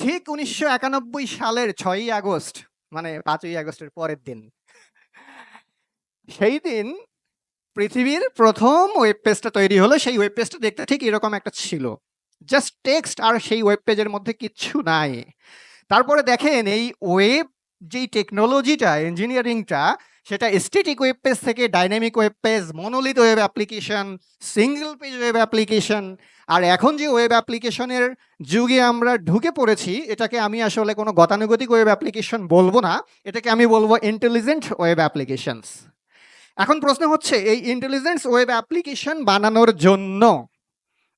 ঠিক উনিশশো একানব্বই সালের ছয়ই আগস্ট মানে পাঁচই আগস্টের পরের দিন। সেই দিন পৃথিবীর প্রথম ওয়েব পেজটা তৈরি হলো, সেই ওয়েব পেজটা দেখতে ঠিক এরকম একটা ছিল। জাস্ট টেক্সট আর সেই ওয়েব পেজের মধ্যে কিচ্ছু নাই। তারপরে দেখেন এই ওয়েব যেই টেকনোলজিটা ইঞ্জিনিয়ারিংটা সেটা স্ট্যাটিক ওয়েব পেজ থেকে dynamic web page monolith web application single page web application আর এখন যে ওয়েব অ্যাপ্লিকেশনের যুগে আমরা ঢুকে পড়েছি, এটাকে আমি আসলে কোনো গতানুগতিক ওয়েব অ্যাপ্লিকেশন বলব না, এটাকে আমি বলব ইন্টেলিজেন্ট ওয়েব অ্যাপ্লিকেশনস এখন প্রশ্ন হচ্ছে, এই ইন্টেলিজেন্স ওয়েব অ্যাপ্লিকেশন বানানোর জন্য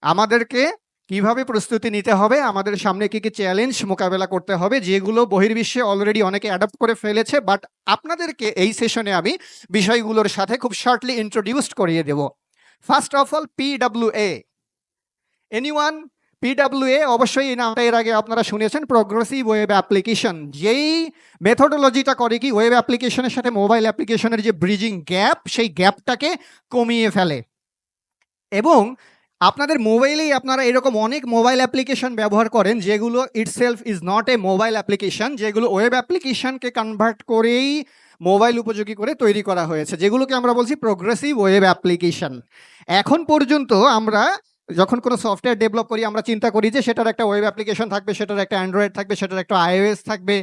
আমাদেরকে কীভাবে প্রস্তুতি নিতে হবে? আমাদের সামনে কি কি চ্যালেঞ্জ মোকাবেলা করতে হবে, যেগুলো বহির্বিশ্বে অলরেডি অনেকে অ্যাডাপ্ট করে ফেলেছে বাট আপনাদেরকে এই সেশনে আমি বিষয়গুলোর সাথে খুব শর্টলি ইন্ট্রোডিউসড করিয়ে দেব। First of all PWA anyone PWA অবশ্যই এই নামটা এর আগে আপনারা শুনেছেন প্রোগ্রেসিভ ওয়েব অ্যাপ্লিকেশন যেই মেথোডোলজিটা করে কি ওয়েব অ্যাপ্লিকেশনের সাথে মোবাইল অ্যাপ্লিকেশনের যে ব্রিজিং গ্যাপ সেই গ্যাপটাকে কমিয়ে ফেলে। এবং আপনাদের মোবাইলেই আপনারা এরকম অনেক মোবাইল অ্যাপ্লিকেশন ব্যবহার করেন, যেগুলো itself is not a mobile application যেগুলো ওয়েব অ্যাপ্লিকেশনকে কনভার্ট করেই মোবাইল উপযোগী করে তৈরি করা হয়েছে, যেগুলোকে আমরা বলছি প্রোগ্রেসিভ ওয়েব অ্যাপ্লিকেশন এখন পর্যন্ত আমরা যখন কোনো সফটওয়্যার ডেভেলপ করি, আমরা চিন্তা করি যে সেটার একটা ওয়েব অ্যাপ্লিকেশন থাকবে, সেটার একটা অ্যান্ড্রয়েড থাকবে, সেটার একটা আইওএস থাকবে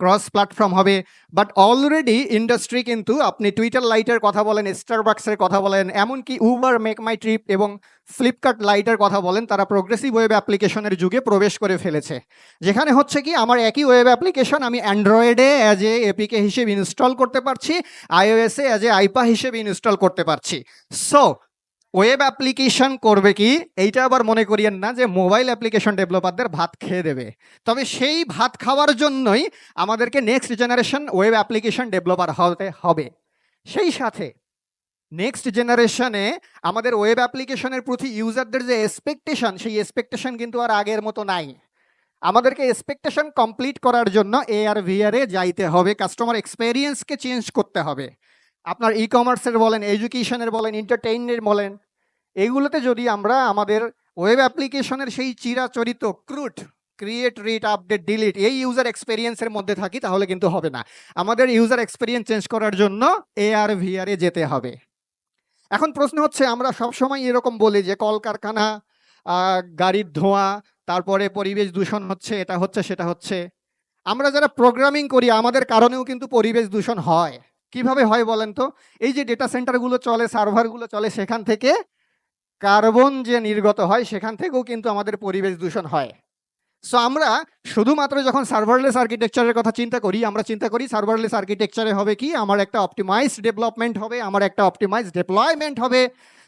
ক্রস প্ল্যাটফর্ম হবে বাট অলরেডি ইন্ডাস্ট্রি কিন্তু আপনি টুইটার লাইটের কথা বলেন স্টারবাক্সের কথা বলেন, এমনকি উবার মেক মাই ট্রিপ এবং ফ্লিপকার্ট লাইটের কথা বলেন, তারা প্রোগ্রেসিভ ওয়েব অ্যাপ্লিকেশনের যুগে প্রবেশ করে ফেলেছে। যেখানে হচ্ছে কি, আমার একই ওয়েব অ্যাপ্লিকেশন আমি অ্যান্ড্রয়েডে অ্যাজ এ এপিকে হিসেবে ইনস্টল করতে পারছি আইওএসে অ্যাজ এ আইপা হিসেবে ইনস্টল করতে পারছি। সো ওয়েব অ্যাপ্লিকেশন করবে কি? এইটা আবার মনে করিয়েন না যে মোবাইল অ্যাপ্লিকেশন ডেভেলপারদের ভাত খেয়ে দেবে। তবে সেই ভাত খাওয়ার জন্যই আমাদেরকে next generation web application developer হতে হবে। সেই সাথে নেক্সট জেনারেশনে আমাদের ওয়েব অ্যাপ্লিকেশনের প্রতি ইউজারদের যে এক্সপেকটেশন, সেই এক্সপেকটেশন কিন্তু আর আগের মতো নাই। আমাদেরকে এক্সপেকটেশন কমপ্লিট করার জন্য এ আর ভিআরে যাইতে হবে, কাস্টমার এক্সপেরিয়েন্সকে চেঞ্জ করতে হবে। আপনার ই কমার্সের বলেন এডুকেশনের বলেন এন্টারটেইনের বলেন এইগুলোতে যদি আমরা আমাদের ওয়েব অ্যাপ্লিকেশনের সেই চিরাচরিত CRUD create read update delete এই ইউজার এক্সপেরিয়েন্সের মধ্যে থাকি, তাহলে কিন্তু হবে না। আমাদের ইউজার এক্সপেরিয়েন্স চেঞ্জ করার জন্য এ আর ভিআরে যেতে হবে। এখন প্রশ্ন হচ্ছে, আমরা সবসময় এরকম বলি যে কলকারখানা গাড়ির ধোঁয়া, তারপরে পরিবেশ দূষণ হচ্ছে, এটা হচ্ছে, সেটা হচ্ছে। আমরা যারা প্রোগ্রামিং করি, আমাদের কারণেও কিন্তু পরিবেশ দূষণ হয়। কীভাবে হয় বলেন তো? এই যে ডেটা সেন্টারগুলো চলে সার্ভারগুলো চলে, সেখান থেকে কার্বন যে নির্গত হয়, সেখান থেকেও কিন্তু আমাদের পরিবেশ দূষণ হয়। সো আমরা শুধুমাত্র যখন সার্ভারলেস আর্কিটেকচারের কথা চিন্তা করি, আমরা চিন্তা করি সার্ভারলেস আর্কিটেকচারে হবে কি? আমার একটা অপটিমাইজ ডেভেলপমেন্ট হবে, আমার একটা অপটিমাইজ ডেপ্লয়মেন্ট হবে।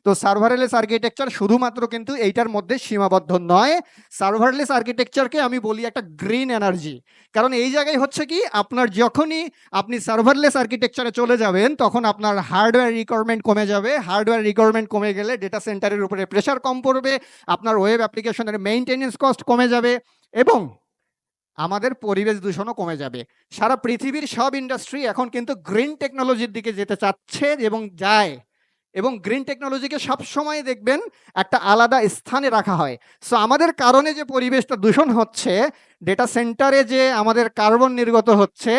তো সার্ভারলেস আর্কিটেকচার শুধুমাত্র কিন্তু এইটার মধ্যে সীমাবদ্ধ নয়। সার্ভারলেস আর্কিটেকচারকে আমি বলি একটা গ্রিন এনার্জি কারণ এই জায়গায় হচ্ছে কি, আপনার যখনই আপনি সার্ভারলেস আর্কিটেকচারে চলে যাবেন, তখন আপনার হার্ডওয়্যার রিকোয়ারমেন্ট কমে যাবে। হার্ডওয়্যার রিকোয়ারমেন্ট কমে গেলে ডেটা সেন্টারের উপরে প্রেশার কম পড়বে, আপনার ওয়েব অ্যাপ্লিকেশনের মেইনটেনেন্স কস্ট কমে যাবে এবং আমাদের পরিবেশ দূষণও কমে যাবে। সারা পৃথিবীর সব ইন্ডাস্ট্রি এখন কিন্তু গ্রিন টেকনোলজির দিকে যেতে চাচ্ছে এবং যায়। এবং গ্রিন টেকনোলজিকে সবসময় দেখবেন একটা আলাদা স্থানে রাখা হয়। সো আমাদের কারণে যে পরিবেশটা দূষণ হচ্ছে ডেটা সেন্টারে যে আমাদের কার্বন নির্গত হচ্ছে,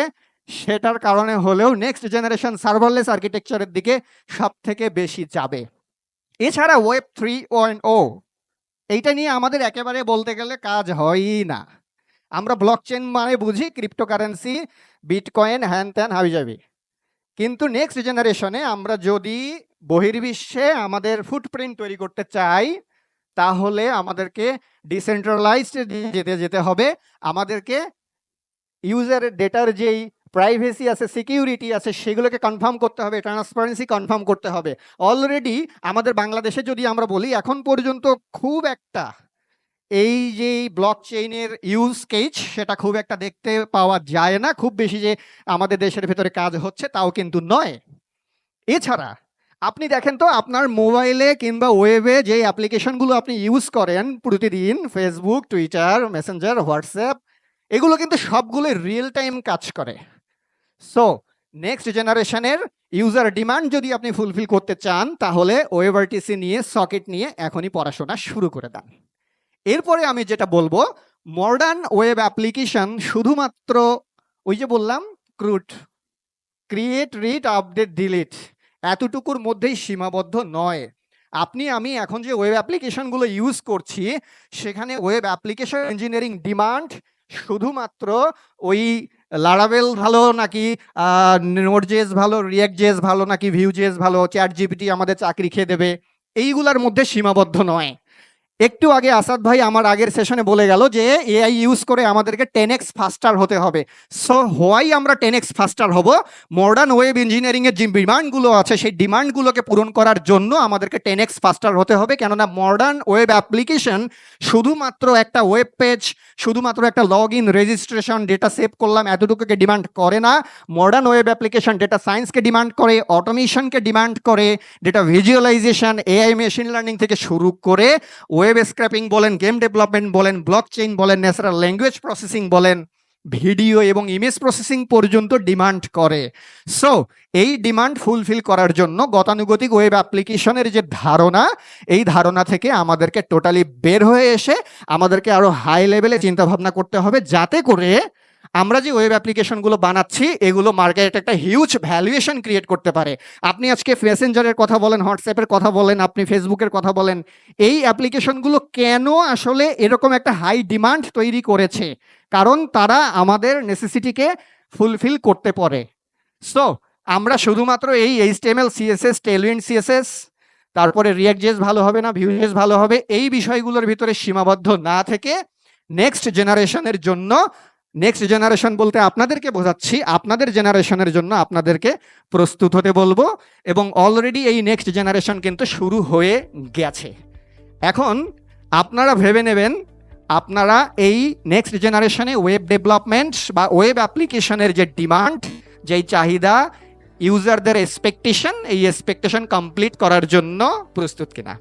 সেটার কারণে হলেও নেক্সট জেনারেশন সার্ভারলেস আর্কিটেকচারের দিকে সব থেকে বেশি যাবে। এছাড়া ওয়েব থ্রি ওয়ান ও এইটা নিয়ে আমাদের একেবারে বলতে গেলে কাজ হয়ই না। আমরা ব্লক চেন মানে বুঝি ক্রিপ্টোকারেন্সি বিটকয়েন হ্যান ত্যান হাবি যাবি কিন্তু নেক্সট জেনারেশনে আমরা যদি বহির্বিশ্বে আমাদের ফুটপ্রিন্ট তৈরি করতে চাই, তাহলে আমাদেরকে ডিসেন্ট্রালাইজড যেতে যেতে হবে। আমাদেরকে ইউজারের ডেটার যেই প্রাইভেসি আছে সিকিউরিটি আছে, সেগুলোকে কনফার্ম করতে হবে ট্রান্সপারেন্সি কনফার্ম করতে হবে। অলরেডি আমাদের বাংলাদেশে যদি আমরা বলি, এখন পর্যন্ত খুব একটা এই যে ব্লক চেইনের ইউজ কেজ সেটা খুব একটা দেখতে পাওয়া যায় না। খুব বেশি যে আমাদের দেশের ভেতরে কাজ হচ্ছে, তাও কিন্তু নয়। এছাড়া আপনি দেখেন তো, আপনার মোবাইলে কিংবা ওয়েবে যে অ্যাপ্লিকেশনগুলো আপনি ইউজ করেন প্রতিদিন ফেসবুক টুইটার মেসেঞ্জার হোয়াটসঅ্যাপ এগুলো কিন্তু সবগুলো রিয়েল টাইম কাজ করে। সো নেক্সট জেনারেশনের ইউজার ডিমান্ড যদি আপনি ফুলফিল করতে চান, তাহলে ওয়েবারটিসি নিয়ে সকেট নিয়ে এখনই পড়াশোনা শুরু করে দেন। এরপরে আমি যেটা বলব মডার্ন ওয়েব অ্যাপ্লিকেশন শুধুমাত্র ওই যে বললাম CRUD create read update delete এতটুকুর মধ্যেই সীমাবদ্ধ নয়। আপনি, আমি এখন যে ওয়েব অ্যাপ্লিকেশনগুলো ইউজ করছি, সেখানে ওয়েব অ্যাপ্লিকেশন ইঞ্জিনিয়ারিং ডিমান্ড শুধুমাত্র ওই লারাবেল ভালো নাকি নোটজেস ভালো রিয়াক্ট জেস ভালো নাকি ভিউজেস ভালো চ্যাট জিপিটি আমাদের চাকরি খেয়ে দেবে, এইগুলার মধ্যে সীমাবদ্ধ নয়। একটু আগে আসাদ ভাই আমার আগের সেশনে বলে গেল যে এআই ইউজ করে আমাদেরকে টেন এক্স ফাস্টার হতে হবে। সো হোয়াই আমরা টেন এক্স ফাস্টার হব? মডার্ন ওয়েব ইঞ্জিনিয়ারিংয়ের যে ডিমান্ডগুলো আছে, সেই ডিমান্ডগুলোকে পূরণ করার জন্য আমাদেরকে টেন এক্স ফাস্টার হতে হবে। কেননা মডার্ন ওয়েব অ্যাপ্লিকেশন শুধুমাত্র একটা ওয়েব পেজ শুধুমাত্র একটা log in registration data save করলাম, এতটুকুকে ডিমান্ড করে না। মডার্ন ওয়েব অ্যাপ্লিকেশন ডেটা সায়েন্সকে ডিমান্ড করে অটোমেশনকে ডিমান্ড করে data visualisation AI machine learning থেকে শুরু করে ওয়েব স্ক্র্যাপিং বলেন গেম ডেভেলপমেন্ট বলেন ব্লক চেইন বলেন ন্যাচারাল ল্যাঙ্গুয়েজ প্রসেসিং বলেন ভিডিও এবং ইমেজ প্রসেসিং পর্যন্ত ডিমান্ড করে। সো এই ডিমান্ড ফুলফিল করার জন্য গতানুগতিক ওয়েব অ্যাপ্লিকেশনের যে ধারণা, এই ধারণা থেকে আমাদেরকে টোটালি বের হয়ে এসে আমাদেরকে আরও হাই লেভেলে চিন্তাভাবনা করতে হবে, যাতে করে আমরা যে ওয়েব অ্যাপ্লিকেশনগুলো বানাচ্ছি, এগুলো মার্কেটে একটা হিউজ ভ্যালুয়েশন ক্রিয়েট করতে পারে। আপনি আজকে মেসেঞ্জারের কথা বলেন হোয়াটসঅ্যাপের কথা বলেন, আপনি ফেসবুকের কথা বলেন, এই অ্যাপ্লিকেশনগুলো কেন আসলে এরকম একটা হাই ডিমান্ড তৈরি করেছে? কারণ তারা আমাদের নেসেসিটিকে ফুলফিল করতে পারে। সো আমরা শুধুমাত্র এই এইচটিএমএল সিএসএস টেলউইন্ড সিএসএস তারপরে রিয়াক্ট জেস ভালো হবে না ভিউজেস ভালো হবে, এই বিষয়গুলোর ভিতরে সীমাবদ্ধ না থেকে নেক্সট জেনারেশনের জন্য নেক্সট জেনারেশন বলতে আপনাদেরকে বোঝাচ্ছি, আপনাদের জেনারেশনের জন্য আপনাদেরকে প্রস্তুত হতে বলব এবং অলরেডি এই নেক্সট জেনারেশন কিন্তু শুরু হয়ে গেছে। এখন আপনারা ভেবে নেবেন, আপনারা এই নেক্সট জেনারেশনে ওয়েব ডেভেলপমেন্ট বা ওয়েব অ্যাপ্লিকেশনের যে ডিমান্ড যেই চাহিদা ইউজারদের এক্সপেকটেশন এই এক্সপেকটেশন কমপ্লিট করার জন্য প্রস্তুত কিনা।